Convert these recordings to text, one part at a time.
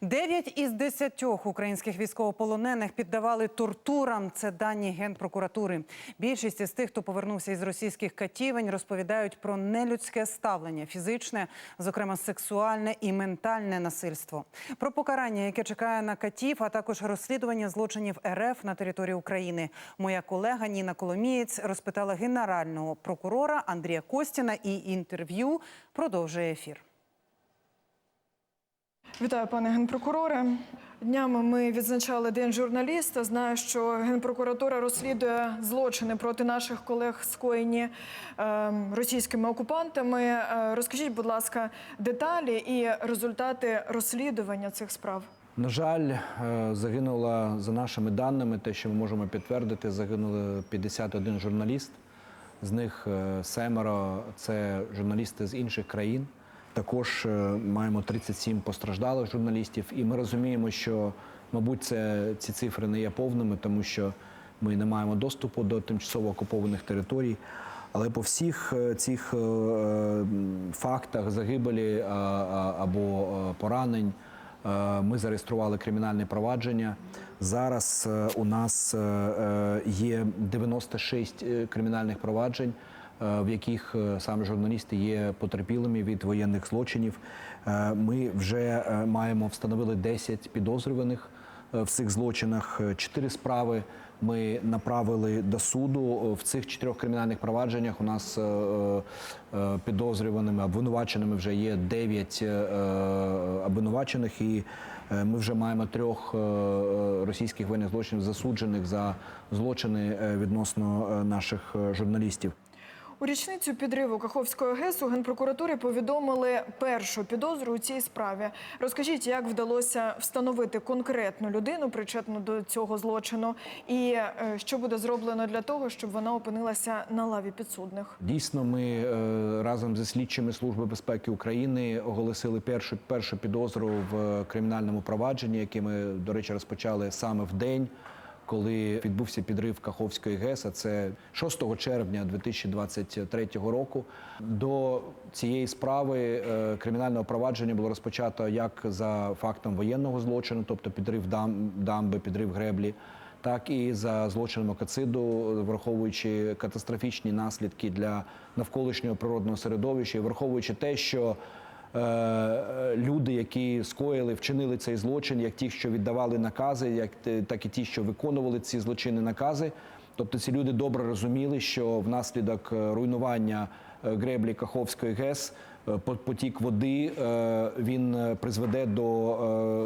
Дев'ять із десятьох українських військовополонених піддавали тортурам. Це дані генпрокуратури. Більшість із тих, хто повернувся із російських катівень, розповідають про нелюдське ставлення, фізичне, зокрема сексуальне і ментальне насильство. Про покарання, яке чекає на катів, а також розслідування злочинів РФ на території України. Моя колега Ніна Коломієць розпитала генерального прокурора Андрія Костіна і інтерв'ю продовжує ефір. Вітаю, пане генпрокуроре. Днями ми відзначали День журналіста. Знаю, що генпрокуратура розслідує злочини проти наших колег, скоєні е, російськими окупантами. Е, розкажіть, будь ласка, деталі і результати розслідування цих справ. На жаль, е, загинуло за нашими даними, те, що ми можемо підтвердити, загинули 51 журналіст. З них е, семеро це журналісти з інших країн. Також е, маємо 37 постраждалих журналістів, і ми розуміємо, що, мабуть, це ці цифри не є повними, тому що ми не маємо доступу до тимчасово окупованих територій. Але по всіх е, цих е, фактах загибелі або поранень ми зареєстрували кримінальне провадження. Зараз у нас є 96 е, кримінальних проваджень, в яких е, саме журналісти є потерпілими від воєнних злочинів. Е, Ми вже е, маємо встановили 10 підозрюваних е, в цих злочинах. Е, Чотири справи ми направили до суду. В цих чотирьох кримінальних провадженнях у нас е, е, е, підозрюваними обвинуваченими вже є 9 обвинувачених, і е, ми вже маємо трьох е, е, російських воєнних злочинів засуджених за злочини е, відносно е, наших е, журналістів. У річницю підриву Каховської ГЕС у генпрокуратурі повідомили першу підозру у цій справі. Розкажіть, як вдалося встановити конкретну людину, причетну до цього злочину, і е, що буде зроблено для того, щоб вона опинилася на лаві підсудних. Дійсно, ми е, разом зі слідчими Служби безпеки України оголосили першу першу підозру в кримінальному провадженні, яке ми, до речі, розпочали саме в день, коли відбувся підрив Каховської ГЕС. а Це 6 червня 2023 року. До цієї справи е, кримінального провадження було розпочато як за фактом воєнного злочину, тобто підрив дам, дамби, підрив греблі так і за злочином окациду, враховуючи катастрофічні наслідки для навколишнього природного середовища, і враховуючи те, що люди, які скоїли, вчинили цей злочин, як ті, що віддавали накази, як так і ті, що виконували ці злочинні накази. Тобто ці люди добре розуміли, що внаслідок е, руйнування е, греблі Каховської ГЕС е, потік води е, він е, призведе до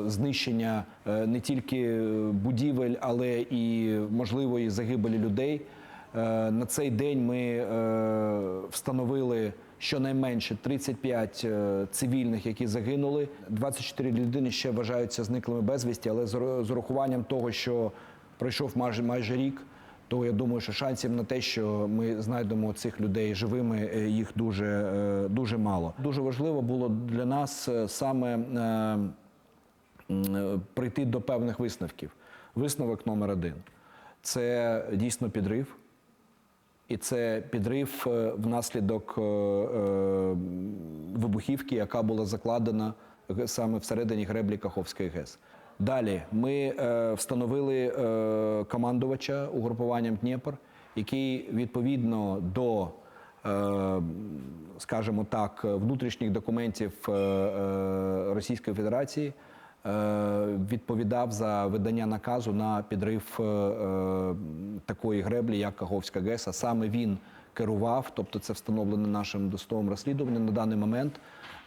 е, знищення е, не тільки будівель, але і можливої загибелі людей. Е, На цей день ми е, встановили щонайменше 35 е, цивільних, які загинули. 24 людини ще вважаються зниклими безвісті, але з урахуванням того, що пройшов майже майже рік, то я думаю, що шансів на те, що ми знайдемо цих людей живими, е, їх дуже, е, дуже мало. Дуже важливо було для нас саме прийти до певних висновків. Висновок номер один це дійсно підрив. І це підрив е, внаслідок е, е, вибухівки, яка була закладена саме всередині греблі Каховської ГЕС. Далі ми встановили командувача угрупуванням Дніпр, який відповідно до, скажімо так, внутрішніх документів Російської Федерації відповідав за видання наказу на підрив е, е, такої греблі, як Каховська ГЕС. А саме він керував, тобто це встановлено нашим досудовим розслідуванням на даний момент,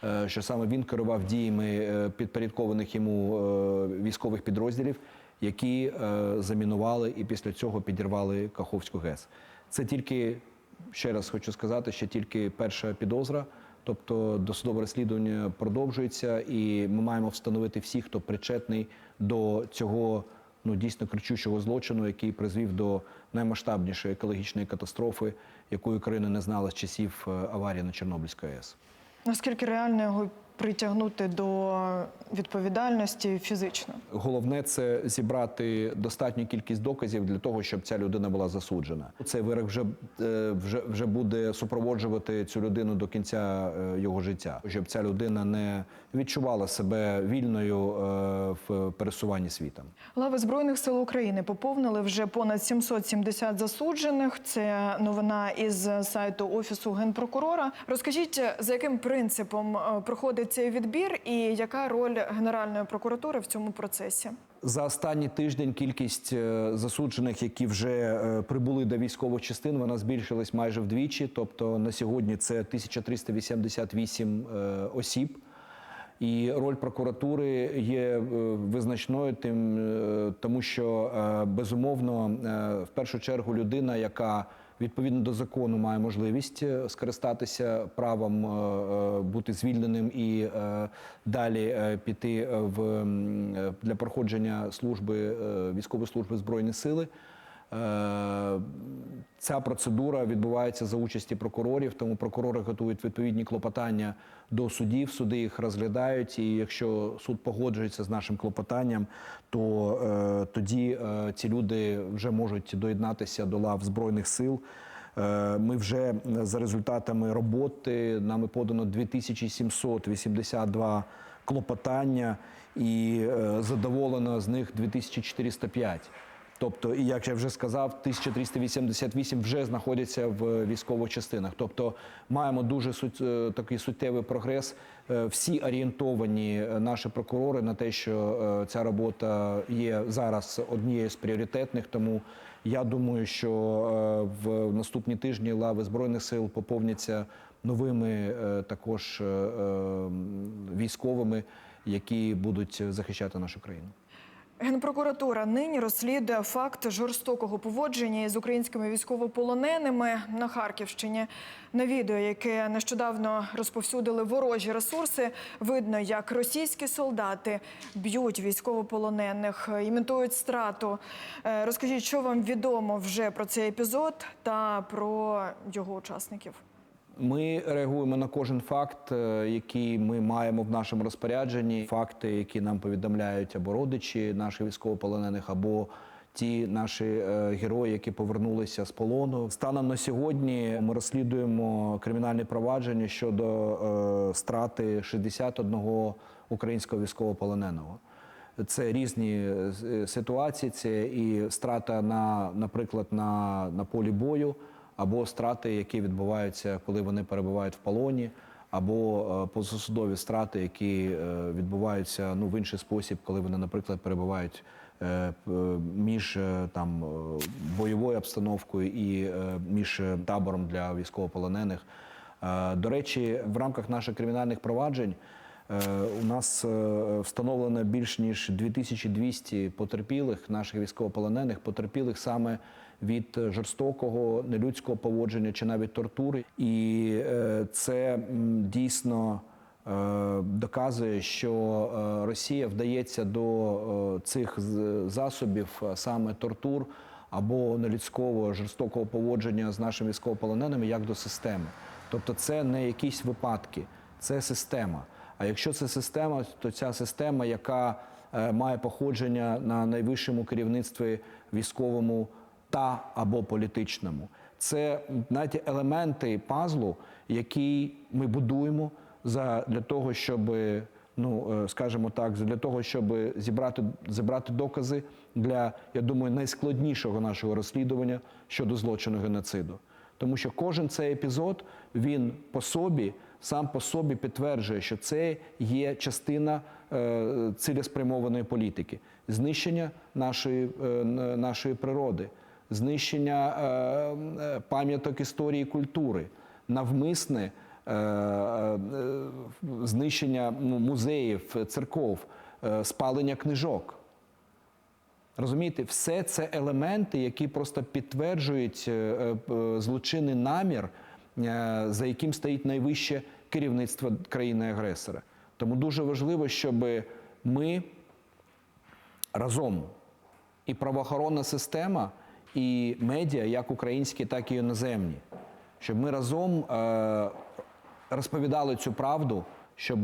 е, що саме він керував діями підпорядкованих йому військових підрозділів, які замінували і після цього підірвали Каховську ГЕС. Це тільки ще раз хочу сказати, що тільки перша підозра. Тобто досудове розслідування продовжується, і ми маємо встановити всіх, хто причетний до цього ну дійсно кричущого злочину, який призвів до наймасштабнішої екологічної катастрофи, якої Україна не знала з часів е, аварії на Чорнобильській АЕС. Наскільки реально його притягнути до відповідальності фізично? Головне це зібрати достатню кількість доказів для того, щоб ця людина була засуджена. Цей вирок вже, е, вже, вже буде супроводжувати цю людину до кінця е, його життя, щоб ця людина не відчувала себе вільною е, в пересуванні світом. Лави Збройних сил України поповнили вже понад 770 засуджених. Це новина із сайту Офісу генпрокурора. Розкажіть, за яким принципом проходить цей відбір і яка роль Генеральної прокуратури в цьому процесі? За останній тиждень кількість е, засуджених, які вже е, прибули до військових частин, вона збільшилась майже вдвічі. Тобто на сьогодні це 1388 е, осіб. І роль прокуратури є визначною, тим тому що безумовно, в першу чергу, людина, яка відповідно до закону має можливість е, скористатися правом е, е, бути звільненим і далі піти в для проходження служби військової служби збройних сили. Е, Ця процедура відбувається за участі прокурорів, тому прокурори готують відповідні клопотання до судів. Суди їх розглядають. І якщо суд погоджується з нашим клопотанням, то е, тоді е, ці люди вже можуть доєднатися до лав збройних сил. Е, Ми вже за результатами роботи нами подано 2782 клопотання, і е, задоволено з них 2405. Тобто, і як я вже сказав, 1388 вже знаходяться в військових частинах. Тобто маємо дуже суть, е, такий суттєвий прогрес. Е, Всі орієнтовані е, наші прокурори на те, що е, ця робота є зараз однією з пріоритетних. Тому я думаю, що е, в наступні тижні лави збройних сил поповняться новими е, також е, е, військовими, які будуть захищати нашу країну. Генпрокуратура нині розслідує факт жорстокого поводження із українськими військовополоненими на Харківщині. На відео, яке нещодавно розповсюдили ворожі ресурси, видно, як російські солдати б'ють військовополонених, імітують страту. Е, Розкажіть, що вам відомо вже про цей епізод та про його учасників? Ми реагуємо на кожен факт, е, який ми маємо в нашому розпорядженні. Факти, які нам повідомляють або родичі наших військовополонених, або ті наші е, герої, які повернулися з полону. Станом на сьогодні ми розслідуємо кримінальне провадження щодо е, страти 61 українського військовополоненого. Це різні е, ситуації. Це і страта на, наприклад, на, на полі бою, або страти, які відбуваються, коли вони перебувають в полоні, або е, позасудові страти, які е, відбуваються ну, в інший спосіб, коли вони, наприклад, перебувають е, між там бойовою обстановкою і між табором для військовополонених. До речі, в рамках наших кримінальних проваджень у нас е, встановлено більш ніж 2200 потерпілих наших військовополонених, потерпілих саме від жорстокого нелюдського поводження чи навіть тортури. І е, це дійсно е, доказує, що е, Росія вдається до е, цих засобів е, саме тортур або нелюдського жорстокого поводження з нашими військовополоненими як до системи. Тобто, це не якісь випадки, це система. А якщо це система, то ця система, яка е, має походження на найвищому керівництві військовому та або політичному. Це знаєте, елементи пазлу, які ми будуємо за, для того, щоб, ну, е, скажімо так, для того, щоб зібрати, зібрати докази для, я думаю, найскладнішого нашого розслідування щодо злочину геноциду. Тому що кожен цей епізод він по собі, сам по собі підтверджує, що це є частина е, цілеспрямованої політики, знищення нашої, е, нашої природи, знищення е, е, пам'яток історії і культури, навмисне е, е, знищення ну, музеїв, церков, е, спалення книжок. Розумієте, все це елементи, які просто підтверджують е, е, злочинний намір, за яким стоїть найвище керівництво країни-агресора. Тому дуже важливо, щоб ми разом і правоохоронна система, і медіа, як українські, так і іноземні, щоб ми разом е, розповідали цю правду щоб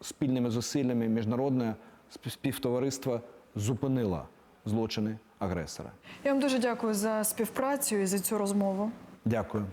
спільними зусиллями міжнародне співтовариство зупинило злочини агресора. Я вам дуже дякую за співпрацю і за цю розмову. Дякую.